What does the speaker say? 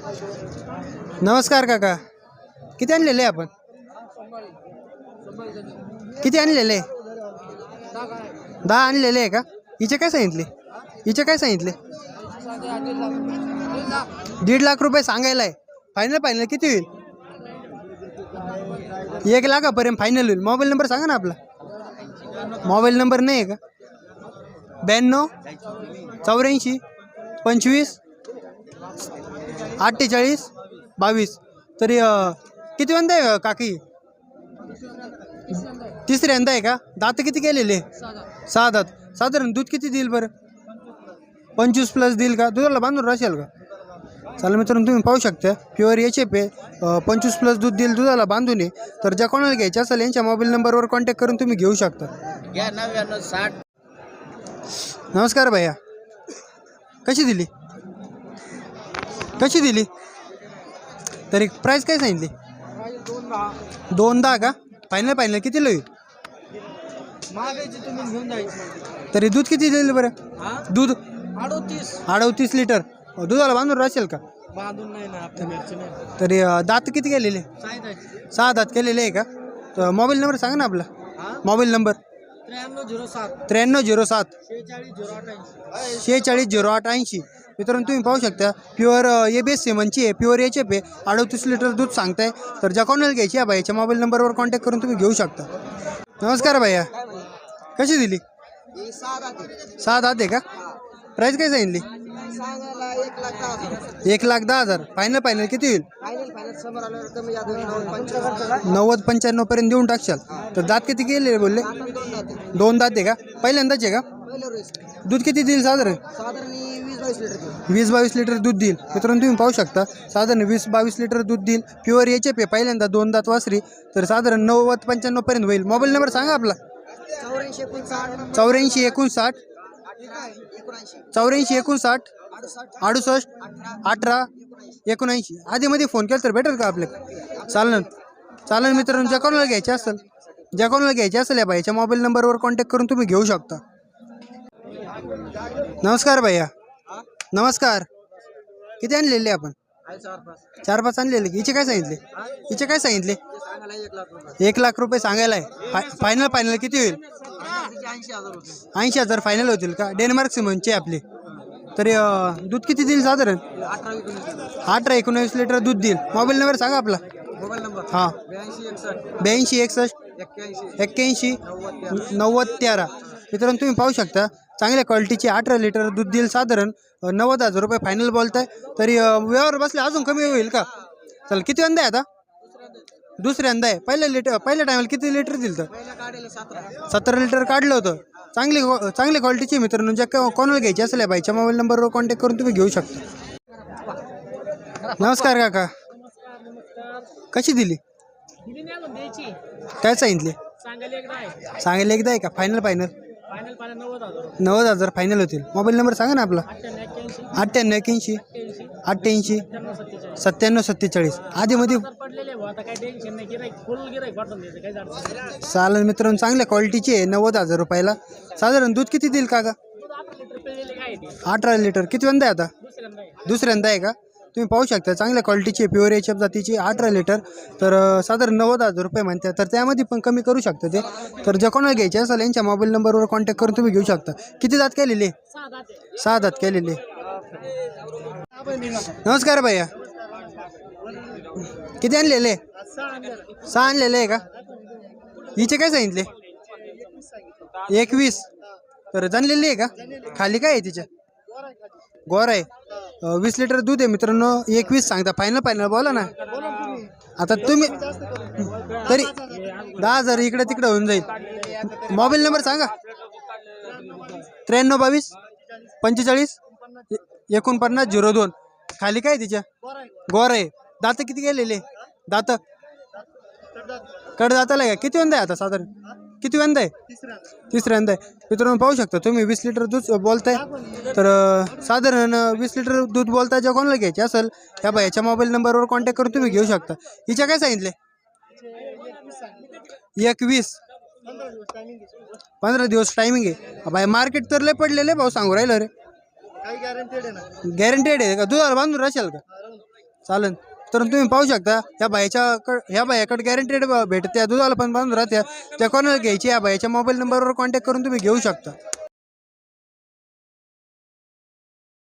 नमस्कार काका. किती आणलेले आपण? किती आणलेले? दहा आणलेले आहे का? हिचे काय सांगितले? हिचे काय सांगितले? दीड लाख रुपये सांगायला आहे. फायनल फायनल किती होईल? एक लाखापर्यंत फायनल होईल. मोबाईल नंबर सांगा ना आपला. मोबाईल नंबर नाही आहे का? ब्याण्णव चौऱ्याऐंशी पंचवीस अठ्ठेचाळीस बावीस. तरी किती वंदा आहे काकी? तिसऱ्यांदा आहे का? दात किती केलेले? सहा दात साधारण दूध किती देईल बरं? पंचवीस प्लस देईल का? दुधाला बांधून राहशाल का? चालेल मित्रांनो तुम्ही पाहू शकता. प्युअर एच एफ आहे. पंचवीस प्लस दूध देईल दुधाला बांधून आहे. तर ज्या कोणाला घ्यायचे असेल यांच्या मोबाईल नंबरवर कॉन्टॅक्ट करून तुम्ही घेऊ शकता. नमस्कार भैया. कशी दिली? कशी दिली? तरी प्राईस काय सांगितली? दोन दहा का? फायनल फायनल किती होईल जायची. तरी दूध किती दिलं बरं? दूध? अडोतीस. अडतीस लिटर दुधाला बांधून राहशील का? बांधून नाही ना तरी दात किती केलेले? सहा दात. केलेले आहे का? तर मोबाईल नंबर सांगा ना आपला. मोबाईल नंबर त्र्याण्णव झिरो सात. त्र्याण्णव झिरो सात. शेहेचाळीस झिरो अठ्याऐंशी शेहेचाळीस झिरो आठ ऐंशी. मित्रांनो तुम्ही पाहू शकता प्युअर ए बी एस सिमनची आहे. प्युअर एच एफ आहे अडतीस लिटर दूध सांगताय. तर ज्या कोणाला घ्यायची आहे बाईच्या मोबाईल नंबरवर कॉन्टॅक्ट करून तुम्ही घेऊ शकता. नमस्कार भैया. कशी दिली? सहा दहा आहे का? प्राईस काय सांगितली? एक लाख दहा हजार. एक लाख दहा हजार. फायनल फायनल किती होईल? फायनल फायनल समोर आल्यावर कमी नव्वद पंच्याण्णव पर्यंत पंच्याण्णवपर्यंत देऊन टाकशाल. तर दात किती गेले बोलले? दोन जाते दोन दात आहे का? पहिल्यांदाच आहे का? पहिलं रेस दूध किती देईल साधारण? साधारण वीस बावीस लिटर देऊ वीस बावीस लिटर दूध देईल. मित्रांनो तुम्ही पाहू शकता. साधारण वीस बावीस लिटर दूध देईल. प्युअर एच एफ आहे. पहिल्यांदा दोन दात वासरी. तर साधारण नव्वद पंच्याण्णव पर्यंत होईल. मोबाईल नंबर सांगा आपला. चौऱ्याऐंशी एकोणसाठ. चौऱ्याऐंशी एकोणसाठ. एकोणऐंशी चौऱ्याऐंशी एकोणसाठ. अडुसष्ट अठरा एकोणऐंशी. आधीमध्ये फोन केला तर भेटेल का आपल्याला? चालेल चालेल मित्रांनो? ज्या कोणाला घ्यायचे असेल ज्या कोणाला घ्यायचे असेल या बाईच्या मोबाईल नंबरवर कॉन्टॅक्ट करून तुम्ही घेऊ शकता. नमस्कार भैया. नमस्कार. किती आणलेले आपण? चार पाच आणलेले. हिचे काय सांगितले? हिचे काय सांगितले? एक लाख रुपये सांगायला आहे. फाय फायनल फायनल किती होईल? ऐंशी हजार फायनल होतील का? डेन्मार्क सिमनचे आपले. तरी अं, दूध किती देईल साधारण? अठरा एकोणवीस लिटर दूध देईल. मोबाईल नंबर सांगा आपला. Mobile number? हां. ब्याऐंशी एकसष्ट. ब्याऐंशी एकसष्ट एक्क्याऐंशी. एक्क्याऐंशी नव्वद तेरा. मित्रांनो तुम्ही पाहू शकता चांगल्या क्वालिटीचे अठरा लिटर दूध देईल साधारण अं, नव्वद हजार रुपये फायनल बोलताय. तरी अं, व्यवहार बसले अजून कमी होईल का? चल किती वंदा आहे आता? दुसऱ्यांदा आहे. पहिल्या लिटर पहिल्या टायमाला किती लिटर दिलं तर सतरा. लिटर काढलं होतं. चांगली चांगली क्वालिटीची मित्रांनो ज्या कोणाला घ्यायची असेल बाईच्या मोबाईल नंबरवर कॉन्टॅक्ट करून तुम्ही घेऊ शकता. नमस्कार काका. कशी दिली? काय सांगितले? सांगितले एकदा आहे का? फायनल फायनल नव्वद हजार फायनल होतील. मोबाईल नंबर सांगा ना आपला. अठ्ठ्याण्णव एक्याऐंशी अठ्ठ्याऐंशी सत्त्याण्णव सत्तेचाळीस. आधीमध्ये. चालेल मित्रांनो चांगल्या क्वालिटीचे आहे नव्वद हजार रुपयाला. साधारण दूध किती देईल दूध अठरा लिटर किती वंदा आहे आता? दुसऱ्यांदा आहे. का? तुम्ही पाहू शकता चांगल्या क्वालिटीची प्युअर एच एफ जातीची अठरा लिटर. तर साधारण नव्वद हजार रुपये म्हणतात. तर त्यामध्ये पण कमी करू शकता ते. तर ज्या कोणाला घ्यायचे असेल यांच्या मोबाईल नंबरवर कॉन्टॅक्ट करून तुम्ही घेऊ शकता. किती दात केलेले? सहा दात केलेले. नमस्कार भैया. किती आणलेले? सहा आणलेले आहे का? हिचे काय सांगितले? एकवीस. तर जाणलेली आहे का? खाली काय आहे तिच्या? गोर आहे. वीस लिटर दूध आहे मित्रांनो. एकवीस सांगता. फायनल फायनल बोला ना. आता तुम्ही तरी दहा हजार इकडे तिकडे होऊन जाईल. मोबाईल नंबर सांगा. त्र्याण्णव बावीस पंचेचाळीस एकोणपन्नास झिरो दोन. खाली काय तिच्या? गोर आहे. दात किती गेलेले? दात. कड जाताला का? किती वंदा आहे आता साधारण? किती वंदा आहे? तिसऱ्यांदा आहे. मित्रांनो पाहू शकता तुम्ही वीस लिटर दूध बोलताय. तर साधारण वीस लिटर दूध बोलताय ज्या कोणाला घ्यायचे असेल त्या बाईच्या मोबाईल नंबरवर कॉन्टॅक्ट करून तुम्ही घेऊ शकता. हिच्या काय सांगितले? एक वीस पंधरा दिवस टायमिंग आहे. बाय मार्केट तर लय आहे भाऊ सांगू राहिलं रे. काही गॅरंटेड आहे ना? गॅरंटेड आहे का? दुधाला बांधून राहशाल का? चालेल. तर तुम्ही पाहू शकता ह्या बाईच्या ह्या बायाकडे गॅरंटेड भेटत्या दुधाला पण बांधून राहत्या त्या कोणाला घ्यायची या बाईच्या मोबाईल नंबरवर कॉन्टॅक्ट करून तुम्ही घेऊ शकता.